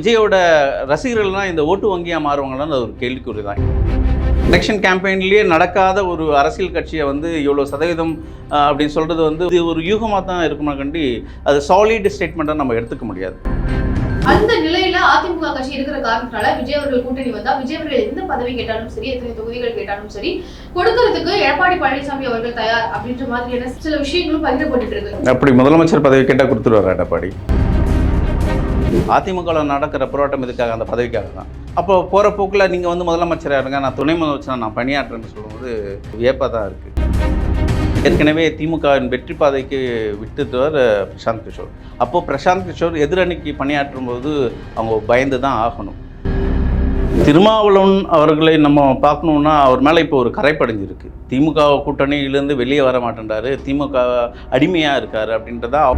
விஜயோட ரசிகர்கள்லாம் இந்த ஓட்டு வங்கியாக மாறுவாங்களான்னு அது ஒரு கேள்விக்குறி தான் எலெக்ஷன் கேம்பெயின்லேயே நடக்காத ஒரு அரசியல் கட்சியை வந்து இவ்வளோ சதவீதம் அப்படின்னு சொல்கிறது வந்து இது ஒரு யூகமாக தான் இருக்குமா கண்டி அது சாலிட் ஸ்டேட்மெண்ட்டாக நம்ம எடுத்துக்க முடியாது. அந்த நிலையில அதிமுக கட்சி இருக்கிற காரணத்தினால விஜய் அவர்கள் கூட்டணி வந்தா விஜய் அவர்கள் எந்த பதவி கேட்டாலும் சரி எத்தனை தொகுதிகள் கேட்டாலும் சரி கொடுக்கறதுக்கு எடப்பாடி பழனிசாமி அவர்கள் தயார் அப்படின்ற மாதிரியான சில விஷயங்களும் பகிரப்பட்டு இருக்கு. அப்படி முதலமைச்சர் பதவி கேட்டால் கொடுத்துருவார் எடப்பாடி. அதிமுகவில் நடக்கிற போராட்டம் இதுக்காக அந்த பதவிக்காக தான். அப்போ போகிற போக்கில் நீங்கள் வந்து முதலமைச்சராக இருங்க நான் துணை முதலமைச்சராக நான் பணியாற்றுறேன்னு சொல்லும்போது வியப்பாக தான் இருக்குது ஏற்கனவே திமுகவின் வெற்றி பாதைக்கு விட்டுத்தவர் பிரசாந்த் கிஷோர். அப்போது பிரசாந்த் கிஷோர் எதிரணிக்கு பணியாற்றும் போது அவங்க பயந்து தான் ஆகணும். திருமாவளவன் அவர்களை நம்ம பார்க்கணுன்னா அவர் மேலே இப்போ ஒரு கரைப்படைஞ்சிருக்கு திமுக கூட்டணியிலேருந்து வெளியே வர மாட்டேன்றாரு. திமுக அடிமையாக இருக்கார் அப்படின்றதான்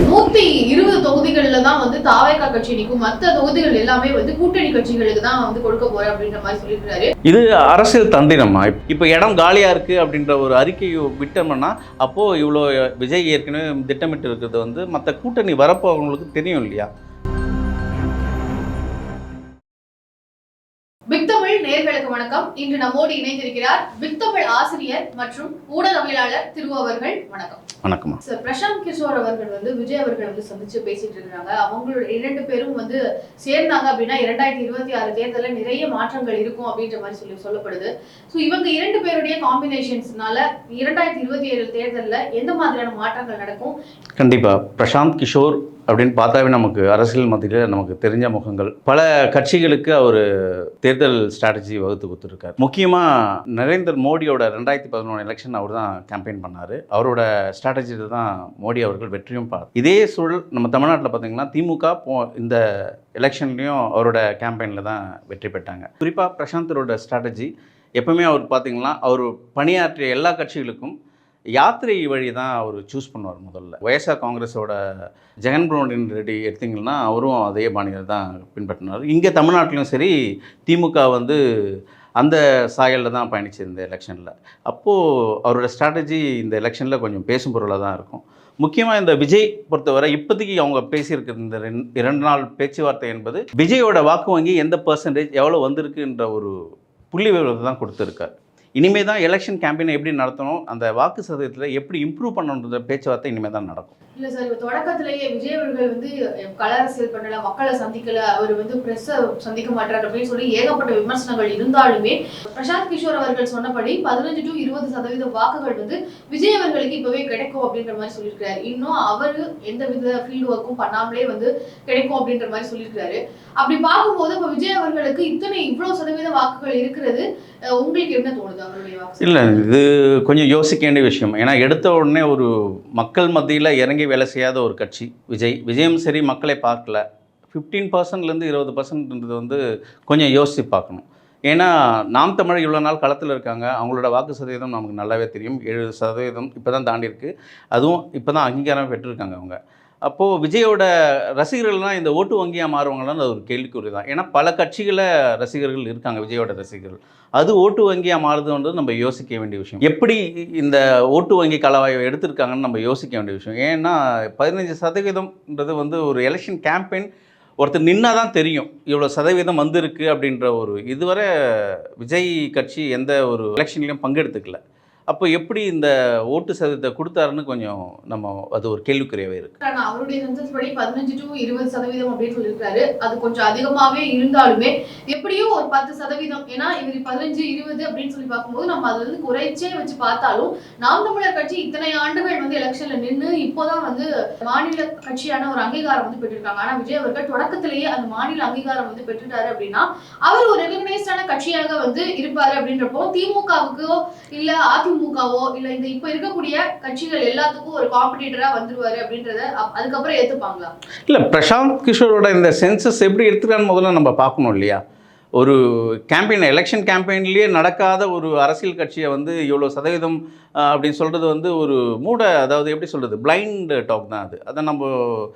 நூத்தி இருபது தொகுதிகளில் தான் வந்து தாவேக்கா கட்சி நிற்கும். மற்ற தொகுதிகள் எல்லாமே வந்து கூட்டணி கட்சிகளுக்கு தான் வந்து கொடுக்க போறேன் அப்படின்ற மாதிரி சொல்லியிருக்காரு இது அரசியல் தந்திரமா? இப்போ இடம் காலியா இருக்கு அப்படின்ற ஒரு அறிக்கையை விட்டோம்னா அப்போ இவ்வளோ விஜய் ஏற்கனவே திட்டமிட்டு இருக்கிறது வந்து மற்ற கூட்டணி வரப்போ அவங்களுக்கு தெரியும் இல்லையா? வணக்கம். இன்று நம்மோடு இணைந்திருக்கிறார் பிக் தமிழ் ஆசிரியர் மற்றும் ஊடகவியலாளர் திரு அவர்கள். வணக்கம். வணக்கம்மா. சார் பிரசாந்த் கிஷோர் அவர்கள் வந்து விஜய் அவர்கள் வந்து சந்திச்சு பேசிட்டு இருக்காங்க அவங்களோட இரண்டு பேரும் வந்து சேர்ந்தாங்க அப்படின்னா இரண்டாயிரத்தி இருபத்தி ஆறு தேர்தலில் நிறைய மாற்றங்கள் இருக்கும் அப்படின்ற மாதிரி சொல்லி சொல்லப்படுது. ஸோ இவங்க இரண்டு பேருடைய காம்பினேஷன்ஸ்னால இரண்டாயிரத்தி இருபத்தி ஏழு தேர்தலில் எந்த மாதிரியான மாற்றங்கள் நடக்கும்? கண்டிப்பாக பிரசாந்த் கிஷோர் அப்படின்னு பார்த்தாவே நமக்கு அரசியல் மத்தியில் நமக்கு தெரிஞ்ச முகங்கள். பல கட்சிகளுக்கு அவர் தேர்தல் ஸ்ட்ராட்டஜி வகுத்து கொடுத்துருக்கார். முக்கியமாக நரேந்திர மோடியோட ரெண்டாயிரத்தி பதினொன்று எலெக்ஷன் அவர் தான் கேம்பெயின் பண்ணார். அவரோட ஸ்ட்ராட்டஜியில் தான் மோடி அவர்கள் வெற்றியும் பார்த்தார் இதே சூழல் நம்ம தமிழ்நாட்டில் பார்த்தீங்கன்னா திமுக போ இந்த எலெக்ஷன்லேயும் அவரோட கேம்பெயினில் தான் வெற்றி பெற்றாங்க. குறிப்பாக பிரசாந்தரோட ஸ்ட்ராட்டஜி எப்பவுமே அவர் பார்த்தீங்கன்னா அவர் பணியாற்றிய எல்லா கட்சிகளுக்கும் யாத்திரை வழி தான் அவர் சூஸ் பண்ணுவார் முதல்ல. ஒய்எஸ்ஆர் காங்கிரஸோட ஜெகன் மோகன் ரெட்டி எடுத்திங்கன்னா அவரும் அதே பாணியில் தான் பின்பற்றினார். இங்கே தமிழ்நாட்டிலும் சரி திமுக வந்து அந்த சாயலில் தான் பயணிச்சு இந்த எலெக்ஷனில். அப்போது அவரோட ஸ்ட்ராட்டஜி இந்த எலெக்ஷனில் கொஞ்சம் பேசும் பொருளாக தான் இருக்கும். முக்கியமாக இந்த விஜய் பொறுத்தவரை இப்போதைக்கு அவங்க பேசியிருக்கிற இந்த ரெண்டு இரண்டு நாள் பேச்சுவார்த்தை என்பது விஜயோட வாக்கு வங்கி எந்த பர்சன்டேஜ் எவ்வளோ வந்திருக்குன்ற ஒரு புள்ளி விவரத்தை தான் கொடுத்துருக்கார். இனிமே தான் எலெக்ஷன் கேம்பெயினை எப்படி நடத்தணும் அந்த வாக்கு சதவீதத்தில் எப்படி இம்ப்ரூவ் பண்ணணுன்ற பேச்சுவார்த்தை இனிமேல் தான் நடக்கும். இல்ல சார் இப்ப தொடக்கத்திலேயே விஜய் அவர்கள் வந்து கள அரசியல் பண்ணல மக்களை சந்திக்கல அவர் வந்து பிரஸ் சந்திக்க மாட்டார் அப்படின்னு சொல்லி ஏகப்பட்ட விமர்சனங்கள் இருந்தாலுமே பிரசாந்த் கிஷோர் அவர்கள் சொன்னபடி பதினஞ்சு டு இருபது சதவீத வாக்குகள் வந்து விஜய் அவர்களுக்கு இப்பவே கிடைக்கும் அப்படின்ற மாதிரி சொல்லியிருக்காரு இன்னும் அவரு எந்த வித ஃபீல்டு ஒர்க்கும் பண்ணாமலே வந்து கிடைக்கும் அப்படின்ற மாதிரி சொல்லியிருக்காரு அப்படி பார்க்கும்போது இப்ப விஜய் அவர்களுக்கு இத்தனை இவ்வளவு சதவீத வாக்குகள் இருக்கிறது உங்களுக்கு என்ன தோணுது அவருடைய வாக்கு? இது கொஞ்சம் யோசிக்க வேண்டிய விஷயம். ஏன்னா எடுத்த உடனே ஒரு மக்கள் மத்தியில் இறங்கி வேலை செய்யாத ஒரு கட்சி விஜய். விஜயும் சரி மக்களை பார்க்கல. ஃபிஃப்டீன் பர்சன்ட்லேருந்து இருபது பர்சன்ட்ன்றது வந்து கொஞ்சம் யோசித்து பார்க்கணும். ஏன்னா நாம் தமிழ் இவ்வளோ நாள் களத்தில் இருக்காங்க. அவங்களோட வாக்கு சதவீதம் நமக்கு நல்லாவே தெரியும். ஏழு சதவீதம் இப்போ தான் தாண்டியிருக்கு. அதுவும் இப்போ தான் அங்கீகாரம் பெற்றிருக்காங்க அவங்க. அப்போது விஜயோட ரசிகர்கள்லாம் இந்த ஓட்டு வங்கியாக மாறுவாங்களான்னு அது ஒரு கேள்விக்குறி தான் ஏன்னா பல கட்சிகளை ரசிகர்கள் இருக்காங்க விஜயோட ரசிகர்கள். அது ஓட்டு வங்கியாக மாறுதுன்றது நம்ம யோசிக்க வேண்டிய விஷயம். எப்படி இந்த ஓட்டு வங்கி கலவாயை எடுத்திருக்காங்கன்னு நம்ம யோசிக்க வேண்டிய விஷயம். ஏன்னா பதினஞ்சு சதவீதம்ன்றது வந்து ஒரு எலெக்ஷன் கேம்பெயின் ஒருத்தர் நின்னா தான் தெரியும். இவ்வளோ சதவீதம் வந்திருக்கு அப்படின்ற ஒரு இதுவரை விஜய் கட்சி எந்த ஒரு எலெக்ஷன்லையும் பங்கெடுத்துக்கல. அப்போ எப்படி இந்த ஓட்டு சதவீதத்தை கொடுத்தாருன்னு கொஞ்சம் நம்ம அது ஒரு கேள்விக்குறியாகவே இருக்குது அவருடைய சென்சஸ் படி பதினஞ்சு டு இருபது சதவீதம் அப்படின்னு சொல்லியிருக்காரு. அது கொஞ்சம் அதிகமாவே இருந்தாலுமே எப்படியும் ஒரு பத்து சதவீதம். ஏன்னா இவர் பதினஞ்சு இருபது அப்படின்னு சொல்லி பார்க்கும்போது நம்ம அதுல இருந்து குறைச்சே வச்சு பார்த்தாலும் நாம் தமிழர் கட்சி இத்தனை ஆண்டுகள் வந்து எலெக்ஷன்ல நின்று இப்போதான் வந்து மாநில கட்சியான ஒரு அங்கீகாரம் வந்து பெற்றிருக்காங்க. ஆனா விஜய் அவர்கள் தொடக்கத்திலேயே அந்த மாநில அங்கீகாரம் வந்து பெற்றுட்டாரு அப்படின்னா அவர் ஒரு ரெகனைஸ்டான கட்சியாக வந்து இருப்பாரு அப்படின்றப்போ திமுகவுக்கோ இல்ல அதிமுகவோ இல்ல இந்த இப்ப இருக்கக்கூடிய கட்சிகள் எல்லாத்துக்கும் ஒரு காம்படிட்டரா வந்துருவாரு அப்படின்றத அப்- அதுக்கப்புறம் ஏத்துப்பாங்களா? இல்லை பிரசாந்த் கிஷோரோட இந்த சென்சஸ் எப்படி எடுத்துக்கான்னு முதல்ல நம்ம பார்க்கணும் இல்லையா? ஒரு கேம்பெயின் எலெக்ஷன் கேம்பெயின்லேயே நடக்காத ஒரு அரசியல் கட்சியை வந்து இவ்வளோ சதவீதம் அப்படின்னு சொல்கிறது வந்து ஒரு மூட அதாவது எப்படி சொல்கிறது பிளைண்ட் டாக் தான் அது. அதை நம்ம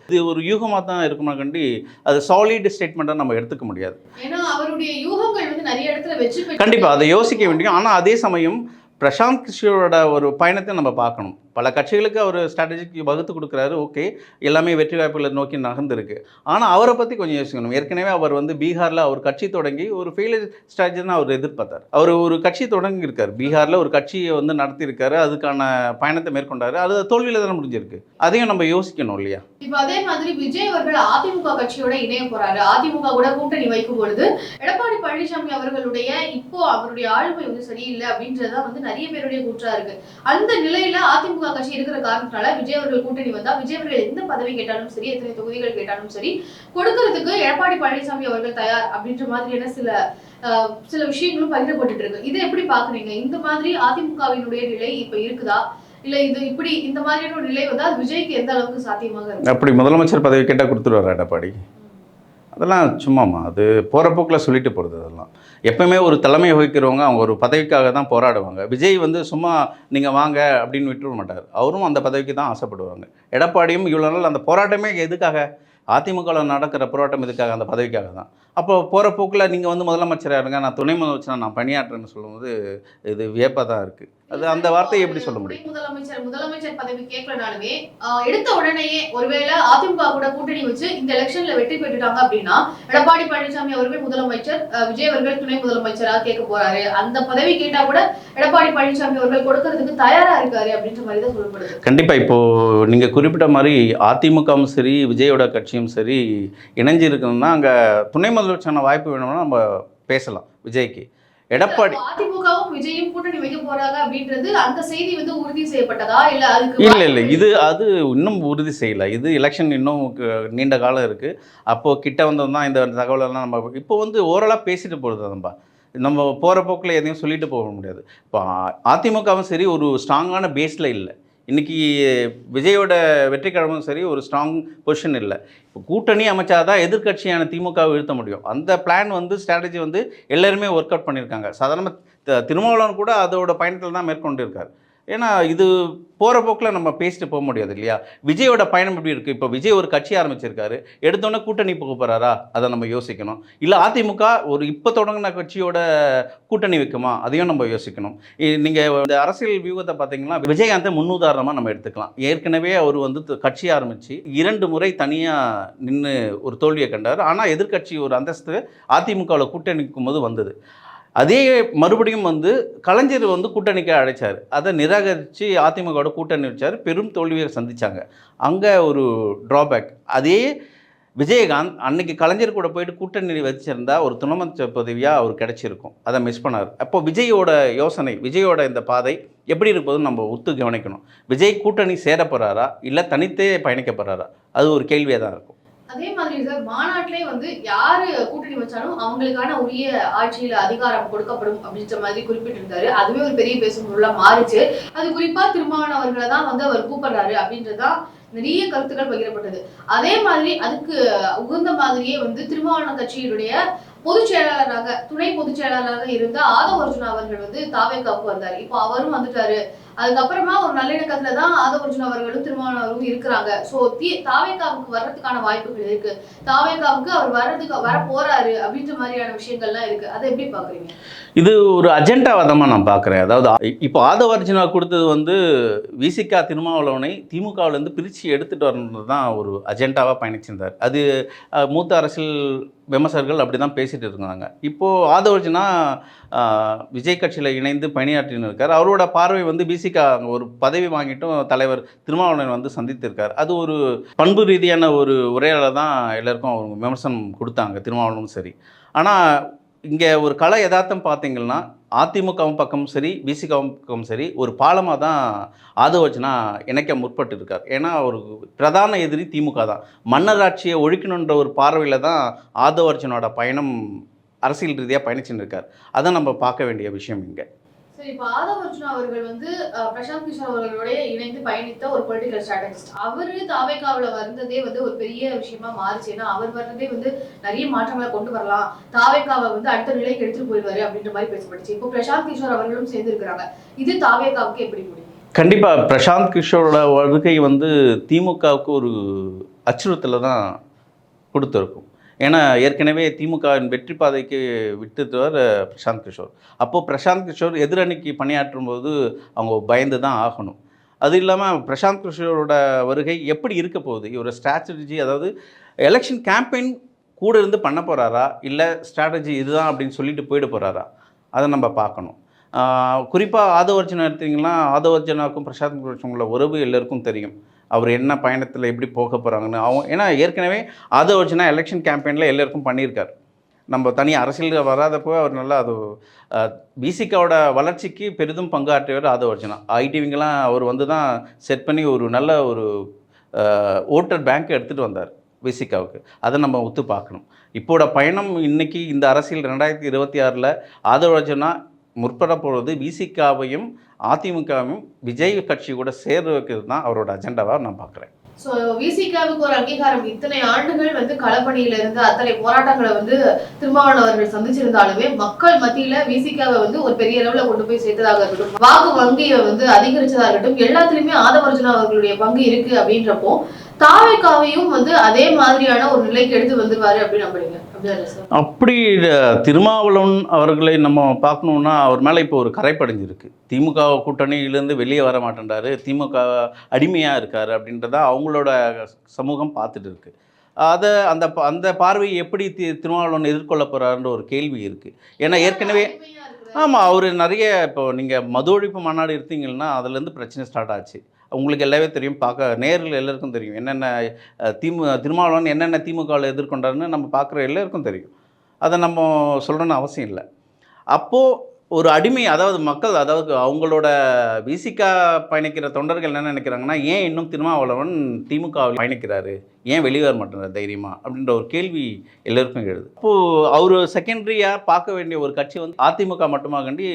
இது ஒரு யூகமாக தான் இருக்குமா கண்டி அது சாலிட் ஸ்டேட்மெண்ட்டாக நம்ம எடுத்துக்க முடியாது. ஏன்னா அவருடைய யூகங்கள் வந்து நிறைய இடத்துல பெற்று கண்டிப்பாக அதை யோசிக்க வேண்டியும் ஆனால் அதே சமயம் பிரசாந்த் கிஷோரோட ஒரு பயணத்தை நம்ம பார்க்கணும். பல கட்சிகளுக்கு அவர் ஸ்ட்ராட்டஜிக்கு வகுத்து கொடுக்குறாரு ஓகே எல்லாமே வெற்றி வாய்ப்புகளை நோக்கி நகர்ந்துருக்கு. ஆனால் அவரை பற்றி கொஞ்சம் யோசிக்கணும். ஏற்கனவே அவர் வந்து பீகாரில் அவர் கட்சி தொடங்கி ஒரு ஃபெயிலியர் ஸ்ட்ராட்டஜி அவர் எதிர்பார்த்தார். அவர் ஒரு கட்சி தொடங்கியிருக்கார். பீகாரில் ஒரு கட்சியை வந்து நடத்தியிருக்காரு. அதுக்கான பயணத்தை மேற்கொண்டாரு. அது தோல்வியில் தானே முடிஞ்சிருக்கு. அதையும் நம்ம யோசிக்கணும் இல்லையா? இப்போ அதே மாதிரி விஜய் அவர்கள் அதிமுக கட்சியோட இணைய போறாரு. அதிமுக கூட கூட்டணி வைக்கும் பொழுது எடப்பாடி பழனிசாமி அவர்களுடைய இப்போ அவருடைய ஆளுமை வந்து சரியில்லை அப்படின்றதுதான் வந்து நிறைய பேருடைய கூற்றா இருக்கு. அந்த நிலையில அதிமுக கட்சி இருக்கிற காரணத்தினால விஜய் அவர்கள் கூட்டணி வந்தா விஜய் அவர்கள் எந்த பதவி கேட்டாலும் சரி எத்தனை தொகுதிகள் கேட்டாலும் சரி கொடுக்கறதுக்கு எடப்பாடி பழனிசாமி அவர்கள் தயார் அப்படின்ற மாதிரியான சில சில விஷயங்களும் பகிரப்பட்டு இருக்கு இதை எப்படி பாக்குறீங்க இந்த மாதிரி அதிமுகவினுடைய நிலை இப்ப இருக்குதா? இல்ல இது இப்படி இந்த மாதிரியான ஒரு நிலை வந்தா விஜய்க்கு எந்த அளவுக்கு சாத்தியமாக இருக்கும்? அப்படி முதலமைச்சர் பதவி கேட்டால் கொடுத்துருவார் எடப்பாடி? அதெல்லாம் சும்மாம்மா. அது போகிற போக்கில் சொல்லிட்டு போகிறது அதெல்லாம். எப்போயுமே ஒரு தலைமை வகிக்கிறவங்க அவங்க ஒரு பதவிக்காக தான் போராடுவாங்க. விஜய் வந்து சும்மா நீங்கள் வாங்க அப்படின்னு விட்டுவிட மாட்டார். அவரும் அந்த பதவிக்கு தான் ஆசைப்படுவாங்க. எடப்பாடியும் இவ்வளோ நாள் அந்த போராட்டமே எதுக்காக? அதிமுகவில் நடக்கிற போராட்டம் எதுக்காக? அந்த பதவிக்காக தான். அப்போ போகிற போக்கில் நீங்கள் வந்து முதலமைச்சராக இருங்க. நான் துணை முதலமைச்சராக நான் பணியாற்றுறேன்னு சொல்லும்போது இது வியப்பாக தான் இருக்குது அது அந்த வார்த்தையை எப்படி சொல்ல முடியும்? முதலமைச்சர் முதலமைச்சர் பதவி கேட்கலனாலுமே எடுத்த உடனேயே ஒருவேளை அதிமுக கூட கூட்டணி வச்சு இந்த எலெக்ஷன்ல வெற்றி பெற்றுட்டாங்க அப்படின்னா எடப்பாடி பழனிசாமி அவர்கள் முதலமைச்சர் விஜய் அவர்கள் துணை முதலமைச்சரா கேட்க போறாரு. அந்த பதவி கேட்டா கூட எடப்பாடி பழனிசாமி அவர்கள் கொடுக்கறதுக்கு தயாரா இருக்காரு அப்படின்ற மாதிரி தான் சொல்லப்படுது. கண்டிப்பாக இப்போது நீங்கள் குறிப்பிட்ட மாதிரி அதிமுகவும் சரி விஜயோட கட்சியும் சரி இணைஞ்சு இருக்கணும்னா அங்கே துணை முதலமைச்சரான வாய்ப்பு வேணும்னா நம்ம பேசலாம் விஜய்க்கு. எடப்பாடி. அப்போ அதிமுகவும் விஜயும் கூட்டணி வைக்க போறாங்க அப்படின்றது அந்த செய்தி வந்து உறுதி செய்யப்பட்டதா இல்ல அதுக்கு இல்லை இல்லை இது அது இன்னும் உறுதி செய்யலை. இது எலெக்ஷன் இன்னும் நீண்ட காலம் இருக்குது அப்போது கிட்ட வந்தோம் தான் இந்த தகவலெல்லாம் நம்ம இப்போ வந்து ஓரலாக பேசிட்டு போகிறது நம்ம. நம்ம போகிற போக்கில் எதையும் சொல்லிட்டு போக முடியாது. இப்போ அதிமுகவும் சரி ஒரு ஸ்ட்ராங்கான பேஸில் இல்லை. இன்றைக்கி விஜயோட வெற்றி சரி ஒரு ஸ்ட்ராங் பொசிஷன் இல்லை. இப்போ கூட்டணி அமைச்சாதான் எதிர்க்கட்சியான திமுகவை வீழ்த்த முடியும். அந்த பிளான் வந்து ஸ்ட்ராட்டஜி வந்து எல்லாருமே ஒர்க் அவுட் பண்ணியிருக்காங்க சாதாரண திருமாவளவன் கூட அதோட பயணத்தில் தான் மேற்கொண்டு இருக்கார் ஏன்னா இது போகிற போக்கில் நம்ம பேசிட்டு போக முடியாது இல்லையா? விஜயோட பயணம் எப்படி இருக்குது இப்போ விஜய் ஒரு கட்சி ஆரம்பிச்சிருக்காரு. எடுத்தோன்னே கூட்டணி போக போகிறாரா அதை நம்ம யோசிக்கணும். இல்லை அதிமுக ஒரு இப்போ தொடங்கின கட்சியோட கூட்டணி வைக்குமா? அதையும் நம்ம யோசிக்கணும். நீங்கள் இந்த அரசியல் வியூகத்தை பார்த்தீங்கன்னா விஜயகாந்தை முன்னுதாரணமாக நம்ம எடுத்துக்கலாம். ஏற்கனவே அவர் வந்து கட்சி ஆரம்பித்து இரண்டு முறை தனியாக நின்று ஒரு தோல்வியை கண்டார். ஆனால் எதிர்க்கட்சி ஒரு அந்தஸ்து அதிமுகவில் கூட்டணிக்கும் போது வந்தது. அதே மறுபடியும் வந்து கலைஞர் வந்து கூட்டணிக்கு அழைச்சார். அதை நிராகரித்து அதிமுகவோட கூட்டணி வச்சார். பெரும் தோல்வியை சந்தித்தாங்க அங்கே ஒரு ட்ராபேக் அதே விஜயகாந்த் அன்னைக்கு கலைஞர் கூட போயிட்டு கூட்டணி வச்சிருந்தா ஒரு துணமச்ச பதவியாக அவர் கிடச்சிருக்கும். அதை மிஸ் பண்ணார். அப்போ விஜயோட யோசனை விஜயோட இந்த பாதை எப்படி இருப்பதுன்னு நம்ம ஒத்து கவனிக்கணும். விஜய் கூட்டணி சேர போகிறாரா இல்லை தனித்தே பயணிக்க போகிறாரா அது ஒரு கேள்வியாக தான் இருக்கும். அதே மாதிரி சார் மாநாட்டிலே வந்து யாரு கூட்டணி வச்சாலும் அவங்களுக்கான உரிய ஆட்சியில அதிகாரம் கொடுக்கப்படும் அப்படின்ற மாதிரி குறிப்பிட்டிருந்தாரு. அதுவே ஒரு பெரிய பேசும் பொருளா மாறிச்சு. அது குறிப்பா திருமாவளவர்களை அவர்களை தான் வந்து அவர் கூப்பிடுறாரு அப்படின்றதான் நிறைய கருத்துக்கள் பகிரப்பட்டது. அதே மாதிரி அதுக்கு உகந்த மாதிரியே வந்து திருமாவளவன் கட்சியினுடைய பொதுச் செயலாளராக துணை பொதுச் செயலாளராக இருந்த ஆதவ அர்ஜுனா அவர்கள் வந்து தாவேக்காவுக்கு வந்தார். இப்போ அவரும் வந்துட்டாரு. அதுக்கப்புறமா ஒரு நல்லிணக்கத்துல தான் ஆதவ அவர்களும் திருமாவளவரும் இருக்கிறாங்க. சோ தி தாவேக்காவுக்கு வர்றதுக்கான வாய்ப்புகள் இருக்கு. தாவேக்காவுக்கு அவர் வர்றதுக்கு வர போறாரு அப்படின்ற மாதிரியான விஷயங்கள்லாம் இருக்கு. அதை எப்படி பாக்குறீங்க இது ஒரு அஜெண்டாவாதமாக நான் பார்க்குறேன். அதாவது இப்போ ஆதவர்ஜுனா கொடுத்தது வந்து விசிகா திருமாவளவனை திமுகவிலேருந்து பிரித்து எடுத்துகிட்டு வரணுன்றது தான் ஒரு அஜெண்டாவாக பயணிச்சிருந்தார். அது மூத்த அரசியல் விமர்சகர்கள் அப்படி தான் பேசிகிட்டு இருந்தாங்க. இப்போது ஆதவர்ஜுனா விஜய் கட்சியில் இணைந்து பணியாற்றின்னு இருக்கார். அவரோட பார்வை வந்து பிசி பிசிகா ஒரு பதவி வாங்கிட்டும் தலைவர் திருமாவளவன் வந்து சந்தித்திருக்கார். அது ஒரு பண்பு ரீதியான ஒரு உரையாடல தான் எல்லாருக்கும் அவங்க விமர்சனம் கொடுத்தாங்க திருமாவளவனும் சரி. ஆனால் இங்கே ஒரு கலை யதார்த்தம் பார்த்தீங்கன்னா அதிமுகவும் பக்கம் சரி விசிகவும் பக்கம் சரி ஒரு பாலமாக தான் ஆதவச்சனா இணைக்க முற்பட்டு இருக்கார் ஏன்னா ஒரு பிரதான எதிரி திமுக தான். மன்னராட்சியை ஒழிக்கணுன்ற ஒரு பார்வையில் தான் ஆதவர்ஜனோட பயணம் அரசியல் ரீதியாக பயணிச்சுட்டு இருக்கார். அதை நம்ம பார்க்க வேண்டிய விஷயம் இங்கே. இப்போ ஆதவ அர்ஜுனா அவர்கள் வந்து பிரசாந்த் கிஷோர் அவர்களுடைய இணைந்து பயணித்த ஒரு பொலிட்டிக்கல் ஸ்ட்ராட்டஜிஸ்ட் அவரு தாவேக்காவுல வந்ததே வந்து ஒரு பெரிய விஷயமா மாறுச்சு. ஏன்னா அவர் வர்றதே வந்து நிறைய மாற்றங்களை கொண்டு வரலாம். தாவேக்காவை வந்து அடுத்த நிலைக்கு எடுத்துட்டு போயிடுவாரு அப்படின்ற மாதிரி பேசப்பட்டுச்சு. இப்போ பிரசாந்த் கிஷோர் அவர்களும் சேர்ந்து இருக்கிறாங்க இது தாவேக்காவுக்கு எப்படி முடியும்? கண்டிப்பாக பிரசாந்த் கிஷோரோட வருகை வந்து திமுகவுக்கு ஒரு அச்சுறுத்தலை தான் கொடுத்துருக்கும். ஏன்னா ஏற்கனவே திமுகவின் வெற்றி பாதைக்கு விட்டுத்தவர் பிரசாந்த் கிஷோர். அப்போது பிரசாந்த் கிஷோர் எதிரணிக்கு பணியாற்றும் போது அவங்க பயந்து தான் ஆகணும். அது இல்லாமல் பிரசாந்த் கிஷோரோட வருகை எப்படி இருக்க போகுது? இவர் ஸ்ட்ராட்டஜி அதாவது எலெக்ஷன் கேம்பெயின் கூட இருந்து பண்ண போகிறாரா இல்லை ஸ்ட்ராட்டஜி இதுதான் அப்படின்னு சொல்லிட்டு போயிட போகிறாரா அதை நம்ம பார்க்கணும். குறிப்பாக ஆதவர்ஜனா எடுத்தீங்கன்னா ஆதவர்ஜனாக்கும் பிரசாந்த் கிஷோருக்குள்ள உறவு எல்லாருக்கும் தெரியும். அவர் என்ன பயணத்தில் எப்படி போக போகிறாங்கன்னு அவங்க ஏன்னா ஏற்கனவே ஆதவர்ஜனா எலெக்ஷன் கேம்பெயினில் எல்லாருக்கும் பண்ணியிருக்கார். நம்ம தனி அரசியல் வராதப்போ அவர் நல்லா அது பிசிகாவோட வளர்ச்சிக்கு பெரிதும் பங்காற்றியவர் ஆதவர்ஜனா ஐடிவிங்கெல்லாம் அவர் வந்து தான் செட் பண்ணி ஒரு நல்ல ஒரு ஓட்டர் பேங்க் எடுத்துகிட்டு வந்தார் விசிகாவுக்கு அதை நம்ம ஒத்து பார்க்கணும். இப்போட பயணம் இன்னைக்கு இந்த அரசியல் ரெண்டாயிரத்தி இருபத்தி ஆறில் ஆதவர்ஜனா முற்பட போகிறது விசிகாவையும் அதிமுகவையும் விஜய் கட்சி கூட சேர்ந்து வைக்கிறது தான் அவரோட அஜெண்டாவாக நான் பார்க்குறேன். ஸோ விசிகாவுக்கு ஒரு அங்கீகாரம் இத்தனை ஆண்டுகள் வந்து களப்பணியில இருந்து அத்தனை போராட்டங்களை வந்து திருமாவளவன் அவர்கள் சந்திச்சிருந்தாலுமே மக்கள் மத்தியில விசிகாவை வந்து ஒரு பெரிய அளவுல கொண்டு போய் சேர்த்ததாக இருக்கட்டும் வாக்கு வங்கியை வந்து அதிகரிச்சதா இருக்கட்டும் எல்லாத்துலயுமே ஆதவர்ஜுனா அவர்களுடைய பங்கு இருக்கு அப்படின்றப்போ தாவேக்காவையும் வந்து அதே மாதிரியான ஒரு நிலைக்கு எடுத்து வந்துருவாரு அப்படின்னு நம்புறீங்க? அப்படி திருமாவளவன் அவர்களை நம்ம பார்க்கணுன்னா அவர் மேலே இப்போ ஒரு கரைப்படைஞ்சிருக்கு திமுக கூட்டணியிலேருந்து வெளியே வர மாட்டேன்றாரு. திமுக அடிமையாக இருக்கார் அப்படின்றத அவங்களோட சமூகம் பார்த்துட்டு இருக்கு. அதை அந்த ப- அந்த பார்வையை எப்படி தி திருமாவளவன் எதிர்கொள்ள போகிறாருன்ற ஒரு கேள்வி இருக்குது ஏன்னா ஏற்கனவே. ஆமாம் அவர் நிறைய இப்போ நீங்கள் மது ஒழிப்பு மாநாடு எடுத்தீங்கன்னா அதுலேருந்து பிரச்சனை ஸ்டார்ட் ஆச்சு. உங்களுக்கு எல்லாமே தெரியும் பார்க்க நேரில் எல்லாருக்கும் தெரியும். என்னென்ன திமு திருமாவளவன் என்னென்ன திமுகவில் எதிர்கொண்டாருன்னு நம்ம பார்க்குற எல்லாருக்கும் தெரியும். அதை நம்ம சொல்லணும்னு அவசியம் இல்லை. அப்போது ஒரு அடிமை அதாவது மக்கள் அதாவது அவங்களோட விசிகா பயணிக்கிற தொண்டர்கள் என்ன நினைக்கிறாங்கன்னா ஏன் இன்னும் திருமாவளவன் திமுகவில் பயணிக்கிறாரு? ஏன் வெளியே வர மாட்டேங்கிறார் தைரியமா? அப்படின்ற ஒரு கேள்வி எல்லாருக்கும் எழுது. அப்போது அவர் செகண்டரியாக பார்க்க வேண்டிய ஒரு கட்சி வந்து அதிமுக மட்டுமாகண்டி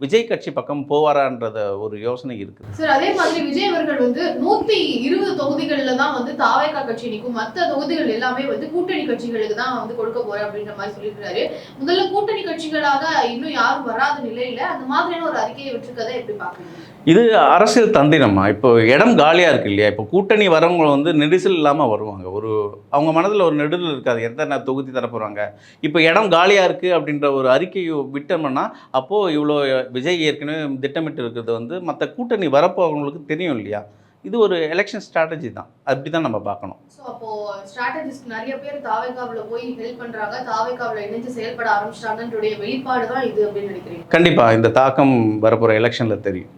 விஜய் கட்சி பக்கம் போவாரான்றத ஒரு யோசனை இருக்குது சார் அதே மாதிரி விஜய் அவர்கள் வந்து நூத்தி இருபது தொகுதிகள்ல தான் வந்து தாவேக்கா கட்சி நிற்கும் மத்த தொகுதிகள் எல்லாமே வந்து கூட்டணி கட்சிகளுக்கு தான் வந்து கொடுக்க போறேன் அப்படின்ற மாதிரி சொல்லியிருக்காரு. முதல்ல கூட்டணி கட்சிகளாக இன்னும் யாரும் வராத நிலையில அந்த மாதிரியான ஒரு அறிக்கையை விட்டுருக்கதை எப்படி பாக்குறீங்க இது அரசியல் தந்திரமா? இப்போ இடம் காலியாக இருக்கு இல்லையா? இப்போ கூட்டணி வரவங்க வந்து நெரிசல் இல்லாமல் வருவாங்க. ஒரு அவங்க மனதில் ஒரு நெடுதல் இருக்காது. எத்தனை தொகுதி தர போகிறாங்க இப்போ இடம் காலியாக இருக்குது அப்படின்ற ஒரு அறிக்கையை விட்டோம்னா அப்போது இவ்வளோ விஜய் ஏற்கனவே திட்டமிட்டு இருக்கிறது வந்து மற்ற கூட்டணி வரப்போவங்களுக்கு தெரியும் இல்லையா? இது ஒரு எலெக்ஷன் ஸ்ட்ராட்டஜி தான். அப்படி தான் நம்ம பார்க்கணும். சோ அப்போ ஸ்ட்ராட்டஜிஸ்ட் நிறைய பேர் தாவேக்காவுல போய் ஹெல்ப் பண்றாங்க. தாவேக்காவுல இணைஞ்சு செயல்பட ஆரம்பிச்சிட்டாங்கன்றது வெளிப்பாடு தான் இது அப்படின்னு நினைக்கிறீங்க? கண்டிப்பாக இந்த தாக்கம் வரப்போகிற எலெக்ஷனில் தெரியும்.